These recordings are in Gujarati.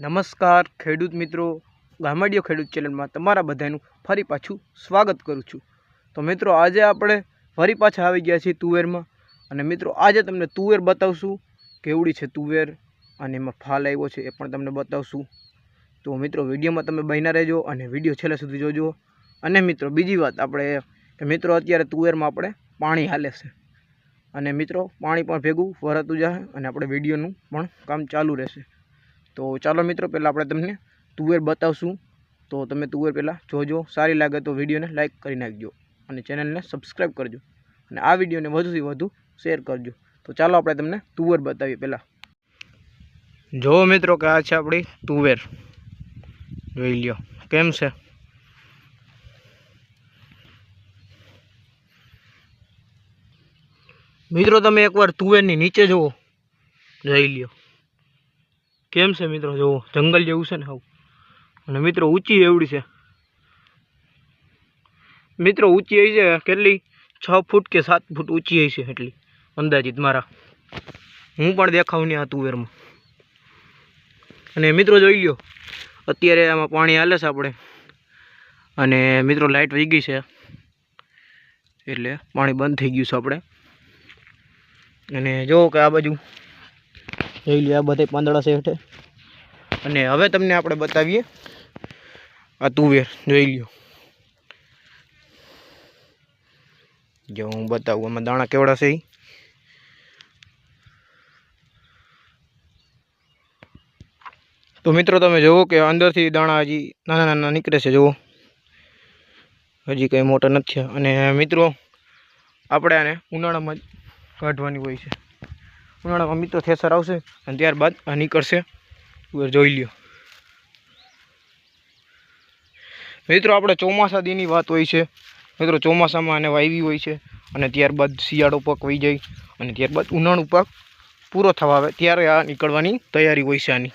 નમસ્કાર ખેડૂત મિત્રો. ગામડીયો ખેડૂત ચેનલમાં તમારા બધાનું ફરી પાછું સ્વાગત કરું છું. તો મિત્રો, આજે આપણે ફરી પાછા આવી ગયા છીએ તુવેરમાં. અને મિત્રો, આજે તમને તુવેર બતાવશું. કેવડી છે તુવેર અને એમાં ફાલ આવ્યો છે એ પણ તમને બતાવશું. તો મિત્રો, વિડીયોમાં તમે બન્યા રહેજો અને વીડિયો છેલ્લે સુધી જોજો. અને મિત્રો, બીજી વાત આપણે કે મિત્રો, અત્યારે તુવેરમાં આપણે પાણી હાલે છે. અને મિત્રો, પાણી પણ ભેગું વરાતું જશે અને આપણે વિડીયોનું પણ કામ ચાલુ રહેશે. તો ચાલો મિત્રો, પહેલાં આપણે તમને તુવેર બતાવશું. તો તમે તુવેર પહેલાં જોજો, સારી લાગે તો વિડીયોને લાઇક કરી નાખજો અને ચેનલને સબસ્ક્રાઈબ કરજો અને આ વિડીયોને વધુથી વધુ શેર કરજો. તો ચાલો આપણે તમને તુવેર બતાવીએ પહેલાં. જો મિત્રો કે આ છે આપણી તુવેર. જોઈ લ્યો, કેમ છે? મિત્રો, તમે એકવાર તુવેરની નીચે જુઓ. જોઈ લ્યો. કેમ છે મિત્રો? જુઓ, જંગલ જેવું છે ને આવું. અને મિત્રો, ઊંચી એવડી છે. મિત્રો, ઊંચી આવી છે? કેટલી? છ ફૂટ કે સાત ફૂટ ઊંચી આવી છે એટલી, અંદાજિત મારા. હું પણ દેખાવ નહીં આ તુવેરમાં. અને મિત્રો, જોઈ લ્યો, અત્યારે આમાં પાણી હાલે છે આપણે. અને મિત્રો લાઇટ વહી ગઈ છે. એટલે પાણી બંધ થઈ ગયું છે આપણે. અને જુઓ કે આ બાજુ જોઈ લ્યો, આ બધા પાંદડા છે હેઠે અને હવે તમને આપણે બતાવીએ આ તુવેર, જોઈ લ્યો. જો હું બતાવું, આમાં દાણા કેવડા છે. તો મિત્રો તમે જુઓ કે અંદરથી દાણા હજી નાના નાના નીકળે છે જુઓ હજી કંઈ મોટા નથી અને મિત્રો, આપણે આને ઉનાળામાં જ કાઢવાની હોય છે. ઉનાળામાં મિત્રો થેસર આવશે અને ત્યારબાદ આ નીકળશે. જોઈ લ્યો. મિત્રો, આપણે ચોમાસા દીની વાત હોય છે. મિત્રો, ચોમાસામાં આને વાવી હોય છે અને ત્યારબાદ શિયાળો પાક વહી જાય અને ત્યારબાદ ઉનાળુ પાક પૂરો થવા આવે. ત્યારે આ નીકળવાની તૈયારી હોય છે આની.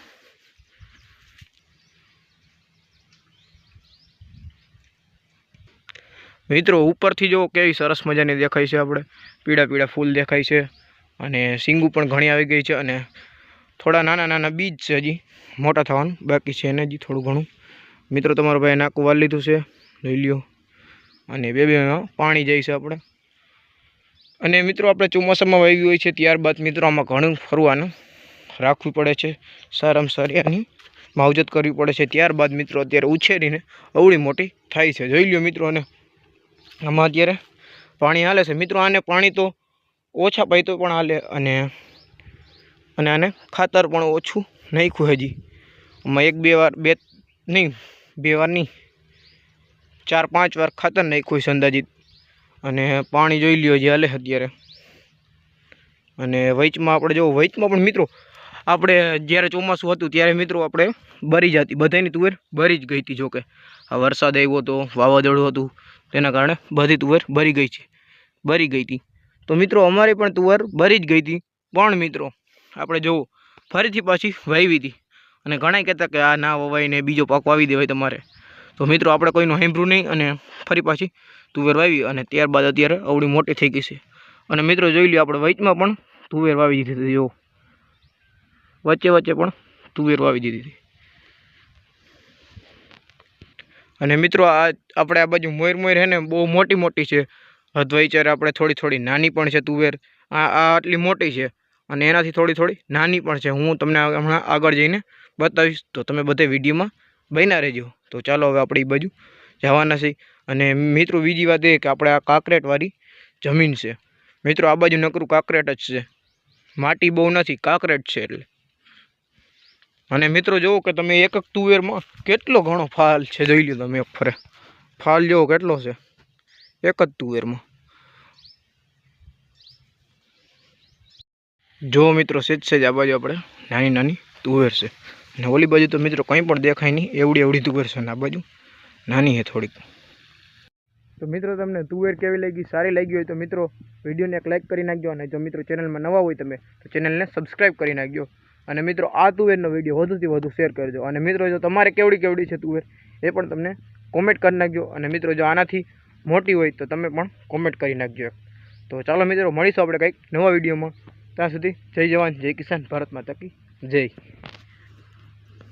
મિત્રો, ઉપરથી જો કેવી સરસ મજાની દેખાય છે આપણે. પીળા પીળા ફૂલ દેખાય છે. અને સિંગુ પણ ઘણી આવી ગઈ છે અને થોડા નાના નાના બીજ છે હજી મોટા થવાનું, બાકી છે એને હજી થોડું ઘણું. મિત્રો, તમારો ભાઈ નાકું વાળી લીધું છે, લઈ લ્યો. અને બે બે પાણી જાય છે આપણે. અને મિત્રો, આપણે ચોમાસામાં વાવી હોય છે, ત્યારબાદ મિત્રો, આમાં ઘણું ફરવાનું રાખવું પડે છે, સારામાં સારી આની માવજત કરવી પડે છે. ત્યારબાદ મિત્રો, અત્યારે ઉછેરીને અવળી મોટી થાય છે. જોઈ લ્યો મિત્રો, અને આમાં અત્યારે પાણી હાલે છે. મિત્રો, આને પાણી તો ઓછા પાય તો પણ હાલે અને અને આને ખાતર પણ ઓછું નાખ્યું હજી. આમાં એક બે વાર, બે, નહીં, બે વાર નહીં ચાર, પાંચ વાર ખાતર નાખ્યું છે અંદાજિત. અને પાણી જોઈ લ્યો જે હાલે અત્યારે. અને વૈચમાં આપણે જો વૈચમાં પણ મિત્રો, આપણે જ્યારે ચોમાસું હતું ત્યારે મિત્રો આપણે બરી જતી બધાની તુવેર બરી જ ગઈ હતી જોકે. આ વરસાદ આવ્યો હતો વાવાઝોડું હતું, તેના કારણે બધી તુવેર બરી ગઈ છે. બરી ગઈ હતી. તો મિત્રો, અમારે પણ તુવેર ભરી જ ગઈ હતી. પણ મિત્રો, આપણે જોવું, ફરીથી પાછી વાવી હતી. અને ઘણા કહેતા કે, આ ના વવાય બીજો પાક વાવી દેવાય તમારે. તો મિત્રો, આપણે કોઈનું સાંભળ્યું નહીં અને ફરી પાછી તુવેર વાવી અને ત્યારબાદ અત્યારે અવળી મોટી થઈ ગઈ છે. અને મિત્રો, જોઈ લ્યો, આપણે વચમાં પણ તુવેર વાવી દીધી હતી જો વચ્ચે વચ્ચે પણ તુવેર વાવી દીધી હતી. અને મિત્રો, આ, આપણે આ બાજુ મોર મોર છે ને, બહુ મોટી મોટી છે. હદવૈચારે આપણે થોડી થોડી નાની પણ છે તુવેર, આ આ આટલી મોટી છે અને એનાથી થોડી થોડી નાની પણ છે. હું તમને હમણાં આગળ જઈને બતાવીશ. તો તમે બધે વિડીયોમાં બન્યા રહેજો. તો ચાલો હવે આપણે એ બાજુ જવાના છે અને મિત્રો, બીજી વાત એ કે આપણે આ કાંકરેટવાળી જમીન છે. મિત્રો, આ બાજુ નકરું કાંકરેટ જ છે. માટી બહુ નથી, કાંકરેટ છે એટલે. અને મિત્રો, જુઓ કે તમે એક એક તુવેરમાં કેટલો ઘણો ફાલ છે. જોઈ લો તમે એક ફરે. ફાલ જુઓ કેટલો છે? એક જ તુવેરમાં. જો મિત્રો સેજ સેજ આ બાજુ આપણે, નાની નાની તુવેર છે. અને ઓલી બાજુ તો મિત્રો કંઈ પણ દેખાય નહીં, એવડી એવડી તુવેર છે અને આ બાજુ નાની છે થોડીક. તો મિત્રો તમને તુવેર કેવી લાગી, સારી લાગી હોય તો મિત્રો વિડીયોને એક લાઇક કરી નાખજો અને જો મિત્રો ચેનલમાં નવા હોય તમે, તો ચેનલને સબસ્ક્રાઈબ કરી નાખજો. અને મિત્રો આ તુવેરનો વીડિયો વધુથી વધુ શેર કરજો. અને મિત્રો જો તમારે કેવડી કેવડી છે તુવેર, એ પણ તમને કોમેન્ટ કરી નાખજો. અને મિત્રો જો આનાથી મોટી હોય તો તમે પણ કોમેન્ટ કરી નાખજો. તો ચાલો મિત્રો, મળીશું આપણે કંઈક નવા વિડીયોમાં. ત્યાં સુધી જય જવાન જય કિસાન ભારત માતા કી જય.